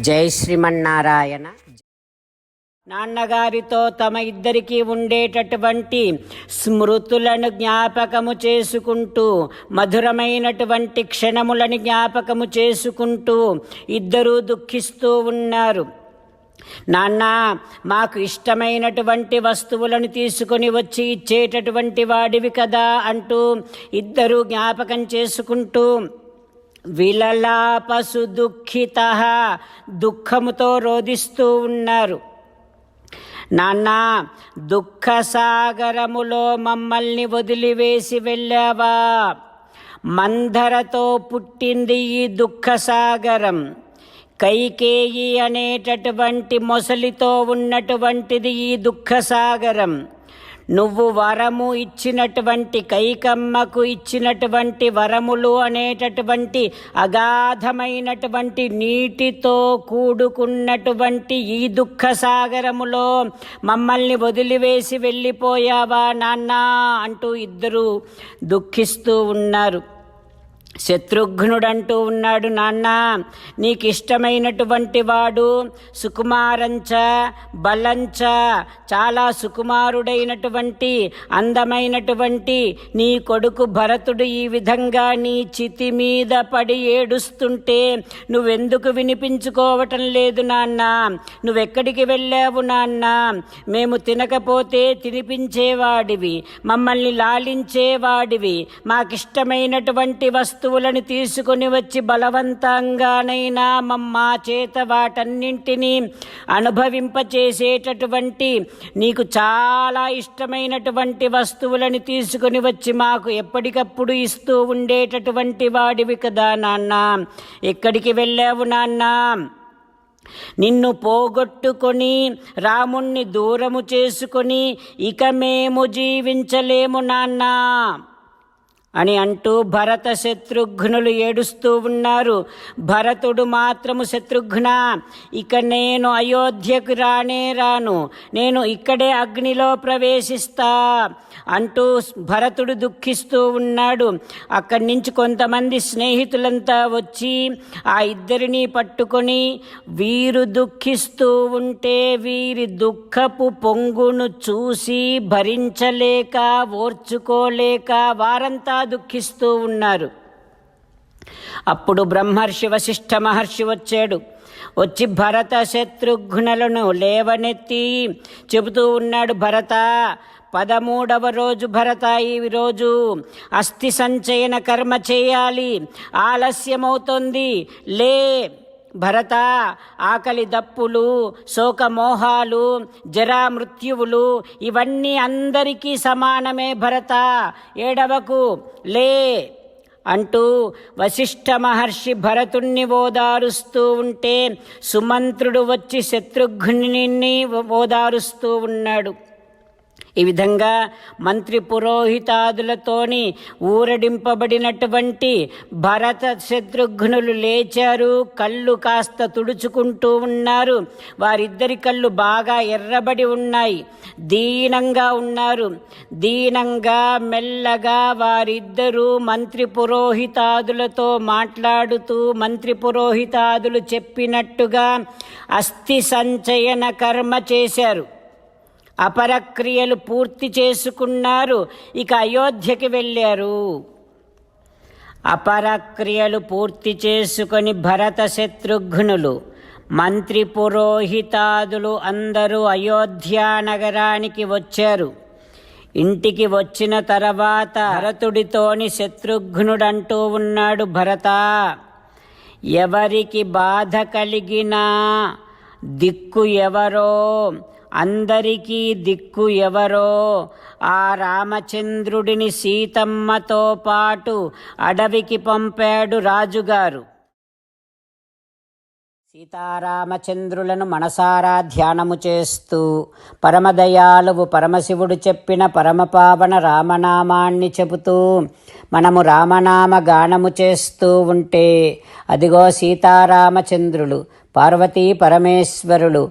జై శ్రీమన్నారాయణ. నాన్నగారితో తమ ఇద్దరికి ఉండేటటువంటి స్మృతులను జ్ఞాపకము చేసుకుంటూ మధురమైనటువంటి క్షణములను జ్ఞాపకము చేసుకుంటూ ఇద్దరూ దుఃఖిస్తూ ఉన్నారు. నాన్న మాకు ఇష్టమైనటువంటి వస్తువులను తీసుకొని వచ్చి ఇచ్చేటటువంటి వాడివి కదా అంటూ ఇద్దరూ జ్ఞాపకం చేసుకుంటూ విలలాపసు దుఃఖిత దుఃఖముతో రోధిస్తూ ఉన్నారు. నాన్న దుఃఖసాగరములో మమ్మల్ని వదిలివేసి వెళ్ళావా? మందరతో పుట్టింది ఈ దుఃఖసాగరం. కైకేయి అనేటటువంటి మొసలితో ఉన్నటువంటిది ఈ దుఃఖసాగరం. నువ్వు వరము ఇచ్చినటువంటి కైకమ్మకు ఇచ్చినటువంటి వరములు అనేటటువంటి అగాధమైనటువంటి నీటితో కూడుకున్నటువంటి ఈ దుఃఖ సాగరములో మమ్మల్ని వదిలివేసి వెళ్ళిపోయావా నాన్నా అంటూ ఇద్దరు దుఃఖిస్తూ ఉన్నారు. శత్రుఘ్నుడంటూ ఉన్నాడు నాన్న. నీకు ఇష్టమైనటువంటి వాడు సుకుమారంచ బలంచ చాలా సుకుమారుడైనటువంటి అందమైనటువంటి నీ కొడుకు భరతుడు ఈ విధంగా నీ చితి మీద పడి ఏడుస్తుంటే నువ్వెందుకు వినిపించుకోవటం లేదు నాన్న. నువ్వెక్కడికి వెళ్ళావు నాన్న? మేము తినకపోతే తినిపించేవాడివి మమ్మల్ని లాలించేవాడివి మాకిష్టమైనటువంటి వస్తువులను తీసుకొని వచ్చి బలవంతంగానైనా మమ్మా చేత వాటన్నింటినీ అనుభవింపచేసేటటువంటి నీకు చాలా ఇష్టమైనటువంటి వస్తువులను తీసుకొని వచ్చి మాకు ఎప్పటికప్పుడు ఇస్తూ ఉండేటటువంటి వాడివి కదా నాన్న. ఎక్కడికి వెళ్ళావు నాన్న? నిన్ను పోగొట్టుకొని రాముణ్ణి దూరము చేసుకొని ఇక మేము జీవించలేము నాన్నా. అని అంటూ భరత శత్రుఘ్నులు ఏడుస్తూ ఉన్నారు. భరతుడు మాత్రము శత్రుఘ్న ఇక నేను అయోధ్యకు రానే రాను. నేను ఇక్కడే అగ్నిలో ప్రవేశిస్తా అంటూ భరతుడు దుఃఖిస్తూ ఉన్నాడు. అక్కడి నుంచి కొంతమంది స్నేహితులంతా వచ్చి ఆ ఇద్దరిని పట్టుకొని వీరు దుఃఖిస్తూ ఉంటే వీరి దుఃఖపు పొంగును చూసి భరించలేక ఓర్చుకోలేక వారంతా దుఃఖిస్తూ ఉన్నారు. అప్పుడు బ్రహ్మర్షి వశిష్ఠ మహర్షి వచ్చాడు. వచ్చి భరత శత్రుఘ్నులను లేవనెత్తి చెబుతూ ఉన్నాడు భరత పదమూడవ రోజు భరత ఈ రోజు అస్థి సంచయన కర్మ చేయాలి. ఆలస్యమవుతోంది. లే భరత ఆకలి దప్పులు శోకమోహాలు జరా మృత్యువులు ఇవన్నీ అందరికీ సమానమే భరత. ఏడవకు లే అంటూ వశిష్ఠ మహర్షి భరతుణ్ణి ఓదారుస్తూ ఉంటే సుమంత్రుడు వచ్చి శత్రుఘ్ని ఓదారుస్తూ ఉన్నాడు. ఈ విధంగా మంత్రి పురోహితాదులతోని ఊరడింపబడినటువంటి భరత శత్రుఘ్నులు లేచారు కళ్ళు కాస్త తుడుచుకుంటూ ఉన్నారు. వారిద్దరి కళ్ళు బాగా ఎర్రబడి ఉన్నాయి. దీనంగా ఉన్నారు. దీనంగా మెల్లగా వారిద్దరూ మంత్రి పురోహితాదులతో మాట్లాడుతూ మంత్రి పురోహితాదులు చెప్పినట్టుగా అస్థి సంచయన కర్మ చేశారు. అపరక్రియలు పూర్తి చేసుకున్నారు. ఇక అయోధ్యకి వెళ్ళారు. అపరక్రియలు పూర్తి చేసుకొని భరత శత్రుఘ్నులు మంత్రి పురోహితాదులు అందరూ అయోధ్యా నగరానికి వచ్చారు. ఇంటికి వచ్చిన తర్వాత భరతుడితోని శత్రుఘ్నుడంటూ ఉన్నాడు భరత. ఎవరికి బాధ కలిగినా దిక్కు ఎవరో అందరికీ దిక్కు ఎవరో ఆ రామచంద్రుడిని సీతమ్మతో పాటు అడవికి పంపాడు రాజుగారు. సీతారామచంద్రులను మనసారా ధ్యానము చేస్తూ పరమదయాలువు పరమశివుడు చెప్పిన పరమపావన రామనామాన్ని చెబుతూ మనము రామనామ గానము చేస్తూ ఉంటే అదిగో సీతారామచంద్రులు పార్వతీ పరమేశ్వరులు